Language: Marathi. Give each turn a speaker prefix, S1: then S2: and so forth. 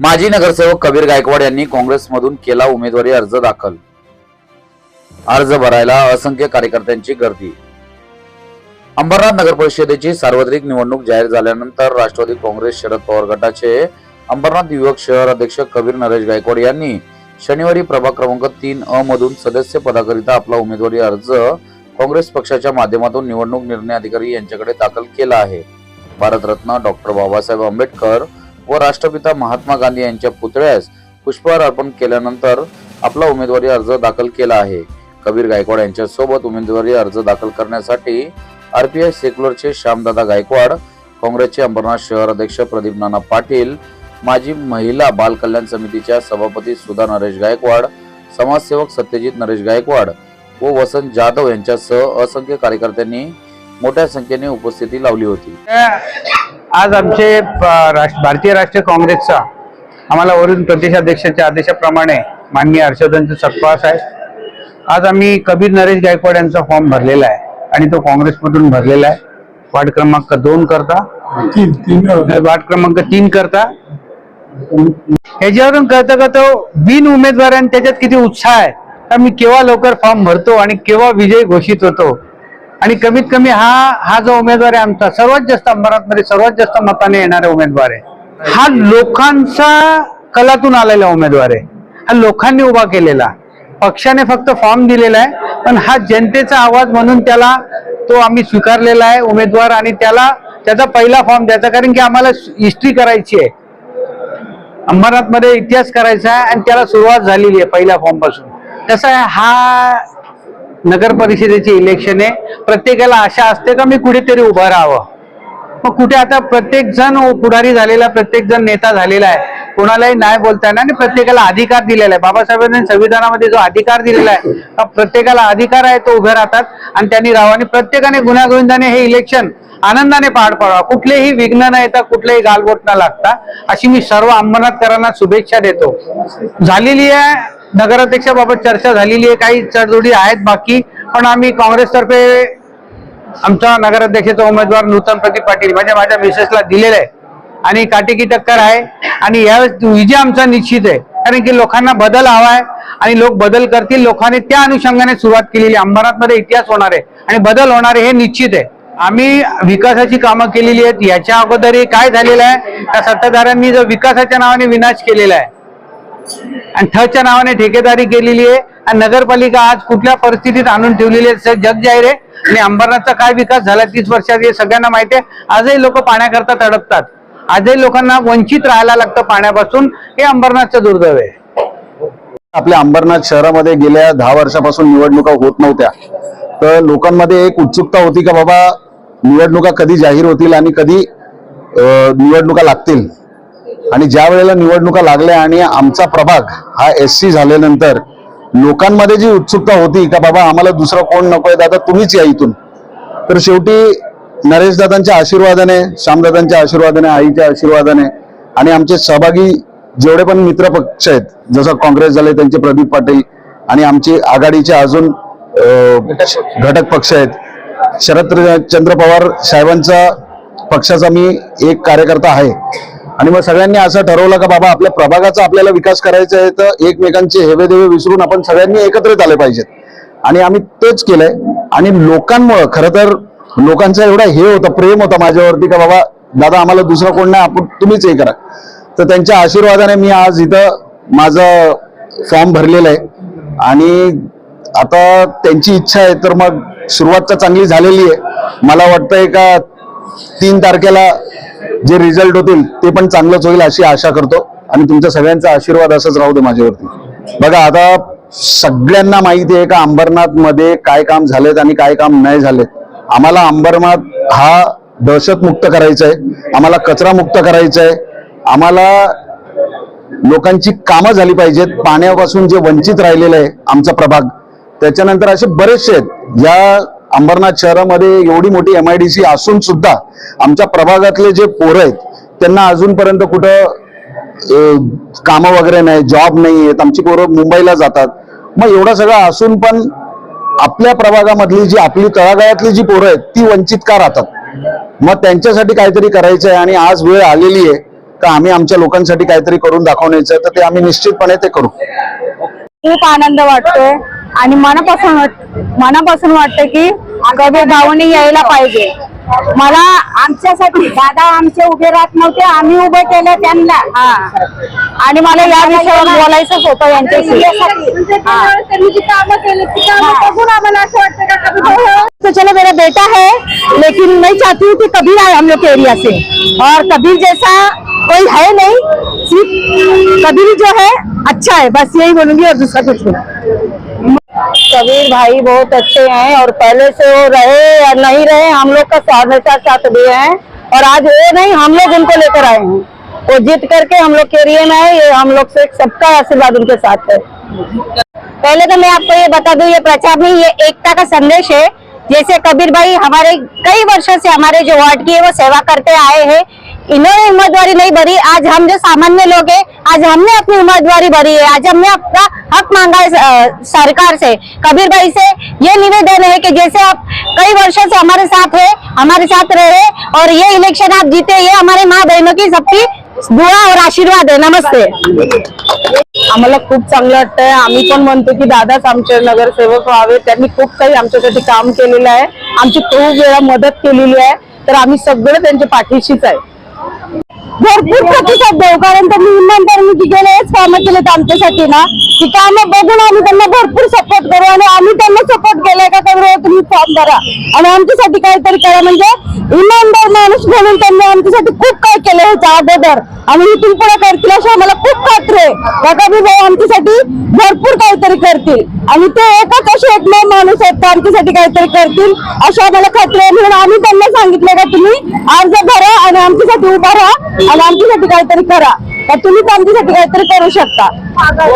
S1: माजी नगरसेवक कबीर गायकवाड यांनी काँग्रेसमधून केला उमेदवारी अर्ज दाखल. अर्ज भरायला असंख्य कार्यकर्त्यांची गर्दी. अंबरनाथ नगर परिषदेची सार्वत्रिक निवडणूक जाहीर झाल्यानंतर राष्ट्रवादी काँग्रेस शरद पवार गटाचे अंबरनाथ युवक शहर अध्यक्ष कबीर नरेश गायकवाड यांनी शनिवारी प्रभाग क्रमांक तीन अ मधून सदस्य पदाकरिता आपला उमेदवारी अर्ज काँग्रेस पक्षाच्या माध्यमातून निवडणूक निर्णय अधिकारी यांच्याकडे दाखल केला आहे. भारतरत्न डॉक्टर बाबासाहेब आंबेडकर व राष्ट्रपिता महात्मा गांधी यांच्या पुतळ्यास पुष्पहार अर्पण केल्यानंतर आपला उमेदवारी अर्ज दाखल केला आहे. कबीर गायकवाड यांच्या सोबत उमेदवारी अर्ज दाखल करण्यासाठी आरपीआय सेक्युलरचे श्यामदादा गायकवाड काँग्रेसचे अंबरनाथ शहर अध्यक्ष प्रदीप नाना पाटील माजी महिला बाल कल्याण समितीच्या सभापती सुधा नरेश गायकवाड समाजसेवक सत्यजित नरेश गायकवाड व वसंत जाधव यांच्यासह असंख्य कार्यकर्त्यांनी मोठ्या संख्येने उपस्थिती लावली होती.
S2: आज आमचे राष्ट्र- भारतीय राष्ट्रीय काँग्रेसचा आम्हाला वरून प्रदेशाध्यक्षाच्या आदेशाप्रमाणे माननीय हर्षवर्धन सकपास आहे. आज आम्ही कबीर नरेश गायकवाड यांचा फॉर्म भरलेला आहे आणि तो काँग्रेसमधून भरलेला आहे. वार्ड क्रमांक दोन करता. वार्ड क्रमांक तीन करता. ह्याच्यावरून कळतं का तो बिन उमेदवार आणि त्याच्यात किती उत्साह आहे. मी केव्हा लवकर फॉर्म भरतो आणि केव्हा विजय घोषित होतो आणि कमीत कमी हा हा जो उमेदवार आहे आमचा सर्वात जास्त अंबरनाथमध्ये सर्वात जास्त मताने येणारा उमेदवार आहे. हा लोकांचा कलातून आलेला उमेदवार आहे. हा लोकांनी उभा केलेला. पक्षाने फक्त फॉर्म दिलेला आहे पण हा जनतेचा आवाज म्हणून त्याला तो आम्ही स्वीकारलेला आहे उमेदवार आणि त्याला त्याचा पहिला फॉर्म द्यायचा कारण की आम्हाला हिस्ट्री करायची आहे. अंबरनाथमध्ये इतिहास करायचा आहे आणि त्याला सुरुवात झालेली आहे पहिल्या फॉर्मपासून. कसं आहे हा नगर परिषदेचे इलेक्शन आहे. प्रत्येकाला आशा असते का मी कुठेतरी उभं राहावं? मग कुठे आता प्रत्येक जण पुढारी झालेला प्रत्येक जण नेता झालेला आहे. कोणालाही नाही बोलताना आणि प्रत्येकाला अधिकार दिलेला आहे. बाबासाहेबांनी संविधानामध्ये जो अधिकार दिलेला आहे प्रत्येकाला अधिकार आहे तो उभे राहतात. आणि त्यांनी राहावं आणि प्रत्येकाने गुन्हागोविंदाने हे इलेक्शन आनंदाने पार पाडावा. कुठलेही विघ्न न येता कुठलेही गालबोट न लागता अशी मी सर्व अंबरनाथकरांना शुभेच्छा देतो. झालेली आहे नगराध्यक्षाबाबत चर्चा झालेली आहे काही चढजोडी आहेत बाकी पण आम्ही काँग्रेसतर्फे आमचा नगराध्यक्षाचा उमेदवार नूतन प्रदीप पाटील म्हणजे माझ्या मिसेसला दिलेला आहे. आणि काटेकी टक्कर आहे. आणि यावेळेस विजय आमचा निश्चित आहे. कारण की लोकांना बदल हवा आहे. आणि लोक बदल करतील. लोकांनी त्या अनुषंगाने सुरुवात केलेली आहे. अंबरनाथमध्ये इतिहास होणार आहे. आणि बदल होणार आहे हे निश्चित आहे. आम्ही विकासाची कामं केलेली आहेत. याच्या अगोदरही काय झालेलं आहे? त्या सत्ताधाऱ्यांनी जो विकासाच्या नावाने विनाश केलेला आहे. आणि ठच्या नावाने ठेकेदारी केलेली आहे. आणि नगरपालिका आज कुठल्या परिस्थितीत आणून ठेवलेली आहे सर जग जाहीर आहे. आणि अंबरनाथचा काय विकास झाला तीस वर्षात हे सगळ्यांना माहिती आहे. आजही लोक पाण्याकरता तडपतात. आजही लोकांना वंचित राहायला लागतं पाण्यापासून. हे अंबरनाथचं दुर्दैव आहे.
S3: आपल्या अंबरनाथ शहरामध्ये गेल्या दहा वर्षापासून निवडणुका होत नव्हत्या. तर लोकांमध्ये एक उत्सुकता होती का बाबा निवडणुका कधी जाहीर होतील आणि कधी निवडणुका लागतील? आणि ज्या वेळेला निवडणुका लागल्या आणि आमचा प्रभाग हा एस सी झाल्यानंतर लोकांमध्ये जी उत्सुकता होती का बाबा आम्हाला दुसरं कोण नकोय दादा तुम्हीच या इथून. तर शेवटी नरेशदादांच्या आशीर्वादाने श्यामदादांच्या आशीर्वादाने आईच्या आशीर्वादाने आणि आमचे सहभागी जेवढे पण मित्र पक्ष आहेत जसं काँग्रेस झाले त्यांचे प्रदीप पाटील आणि आमची आघाडीचे अजून घटक पक्ष आहेत. शरद चंद्र पवार साहेबांचा पक्षाचा मी एक कार्यकर्ता आहे. आणि मग सगळ्यांनी असं ठरवलं का बाबा आपल्या प्रभागाचा आपल्याला विकास करायचा आहे तर एकमेकांचे हेवेदेवे विसरून आपण सगळ्यांनी एकत्रित आले पाहिजेत. आणि आम्ही तेच केलंय. आणि लोकांमुळं खरं तर लोकांचा एवढा हे होता प्रेम होता माझ्यावरती का बाबा दादा आम्हाला दुसरं कोण नाही आपण तुम्हीच हे करा. तर त्यांच्या आशीर्वादाने मी आज इथं माझं फॉर्म भरलेलं आहे. आणि आता त्यांची इच्छा आहे तर मग सुरुवात तर चांगली झालेली आहे. मला वाटतंय का तीन तारखेला जे रिझल्ट होतील ते पण चांगलंच होईल अशी आशा करतो. आणि तुमच्या सगळ्यांचा आशीर्वाद असंच राहू दे माझ्यावरती. बघा आता सगळ्यांना माहिती आहे का अंबरनाथमध्ये काय काम झालेत आणि काय काम नाही झालेत. आम्हाला अंबरनाथ हा दहशत मुक्त करायचा आहे आम्हाला कचरा मुक्त करायचा आहे आम्हाला लोकांची कामं झाली पाहिजेत. पाण्यापासून जे वंचित राहिलेलं आहे आमचा प्रभाग. त्याच्यानंतर असे बरेचसे आहेत. या अंबरनाथ शहरामध्ये एवढी मोठी एम आय डी सी असून सुद्धा आमच्या प्रभागातले जे पोरं आहेत त्यांना अजूनपर्यंत कुठं काम कामं वगैरे नाही जॉब नाही आहेत आमची पोरं मुंबईला जातात. मग एवढं सगळं असून पण आपल्या प्रभागामधली जी आपली तळागाळातली जी पोरं आहेत ती वंचित का राहतात? मग त्यांच्यासाठी काहीतरी करायचं आहे आणि आज वेळ आलेली आहे का आम्ही आमच्या लोकांसाठी काहीतरी करून दाखवण्याचं तर ते आम्ही निश्चितपणे ते करू.
S4: खूप आनंद वाटतोय. आणि मनापासून मनापासून वाटतं की कबीर भाऊनी यायला पाहिजे. मला आमच्यासाठी दादा आमचे उभे राहत नव्हते आम्ही उभे केले त्यांना. हा. आणि मला या विषयावर बोलायचंच होतं यांच्याशी. हा. तो चलो मेरा बेटा है लेकिन मैं चाहती हूँ कि कबीर आए हम लोग के एरिया से. और कबीर जैसा कोई है नहीं सिर्फ कबीर जो है अच्छा है बस यही बोलूंगी और दूसरा कुछ नहीं. कबीर भाई बहुत अच्छे हैं और पहले से वो रहे या नहीं रहे, हम लोग का हमेशा साथ दिए हैं। और आज वो नहीं, हम लोग उनको लेकर आए हैं। वो जीत करके हम लोग के एरिया में आए, ये हम लोग से सबका आशीर्वाद उनके साथ है। पहले तो मैं आपको ये बता दूँ, ये प्रचार में ये एकता का संदेश है। जैसे कबीर भाई हमारे कई वर्षों से हमारे जो वार्ड की है, वो सेवा करते आए हैं। इन्होंने उम्मीदवारी नहीं भरी, आज हम जो सामान्य लोग हैं, आज हमने अपनी उम्मीदवारी भरी है। आज हमने अपना हक मांगा है सरकार से। कबीर भाई से ये निवेदन है कि जैसे आप कई वर्षों से हमारे साथ है हमारे साथ रहे और ये इलेक्शन आप जीते ये हमारे माँ बहनों की सबकी दुआ और आशीर्वाद है। नमस्ते। आम्हाला खूप चांगलं वाटतंय. आम्ही पण म्हणतो की दादाच आमचे नगरसेवक व्हावे. त्यांनी खूप काही आमच्यासाठी काम केलेलं आहे. आमची खूप वेळा मदत केलेली आहे. तर आम्ही सगळं त्यांच्या पाठीशीच आहे. भरपूर प्रतिसाद देऊ कारण त्यांनी इमानदारीने गेलेच कामं केलेत आमच्यासाठी ना ती कामं बघून आम्ही त्यांना भरपूर सपोर्ट करू आणि आम्ही त्यांना सपोर्ट केलाय का करू तुम्ही फॉर्म भरा. आणि आमच्यासाठी काहीतरी करा. म्हणजे इमानदार माणूस म्हणून त्यांनी आमच्यासाठी खूप केलं ह्याच्या अगोदर. आणि इथून पुढे करतील अशी आम्हाला खूप खात्री आहे. का भाऊ आमच्यासाठी भरपूर काहीतरी करतील. आणि ते एकच असे एकमेव माणूस आहेत आमच्यासाठी काहीतरी करतील अशी आम्हाला खात्री आहे. म्हणून आम्ही त्यांना सांगितलं का तुम्ही अर्ज भरा आणि आमच्यासाठी उभा राहा आणि आमच्यासाठी काहीतरी करा. तर तुम्ही आमच्यासाठी काहीतरी करू शकता.